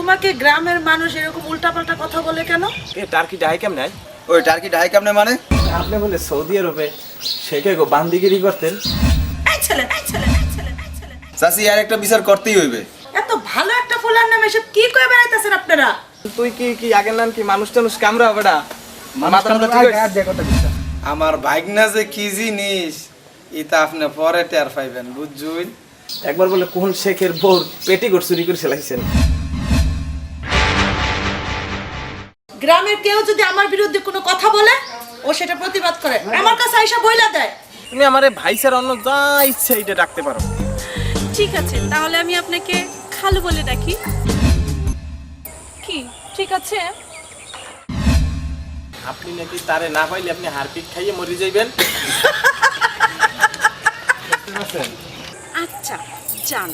তোমাকে গ্রামের মানুষ এরকম উল্টাপাল্টা কথা বলে কেন? এ টার্কি ডাই কেমন ওই টার্কি ঢাই কেমনে মানে? আপনি বলে সৌদি আরবে সেখানে গো বান্দিগিরি করতেন। এই ছেলে এই ছেলে এই ছেলে এই ছেলে। চাষি আর একটা বিচার করতেই হইবে। এত ভালো একটা ফুলার নামে এসব কি করে বেড়াইতেছেন আপনারা? তুই কি কি আগের নাম কি মানুষ টানুষ কামরা বেটা মাথা মাথা ঠিক আছে? আমার ভাগনা যে কি জিনিস এটা আপনি পরে টের পাইবেন বুঝছুন একবার বলে কোন শেখের বোর পেটি গোট চুরি করে সেলাইছেন? গ্রামের কেউ যদি আমার বিরুদ্ধে কোনো কথা বলে ও সেটা প্রতিবাদ করে। আমার কাছে আইসা বইলা দেয়। তুমি আমার ভাই স্যার অন্য যা ইচ্ছে এটা ডাকতে পারো। ঠিক আছে তাহলে আমি আপনাকে খালু বলে ডাকি। কি? ঠিক আছে। আপনি নাকি তারে না পাইলে আপনি হারপিক খাইয়ে মরে যাইবেন? আচ্ছা যান।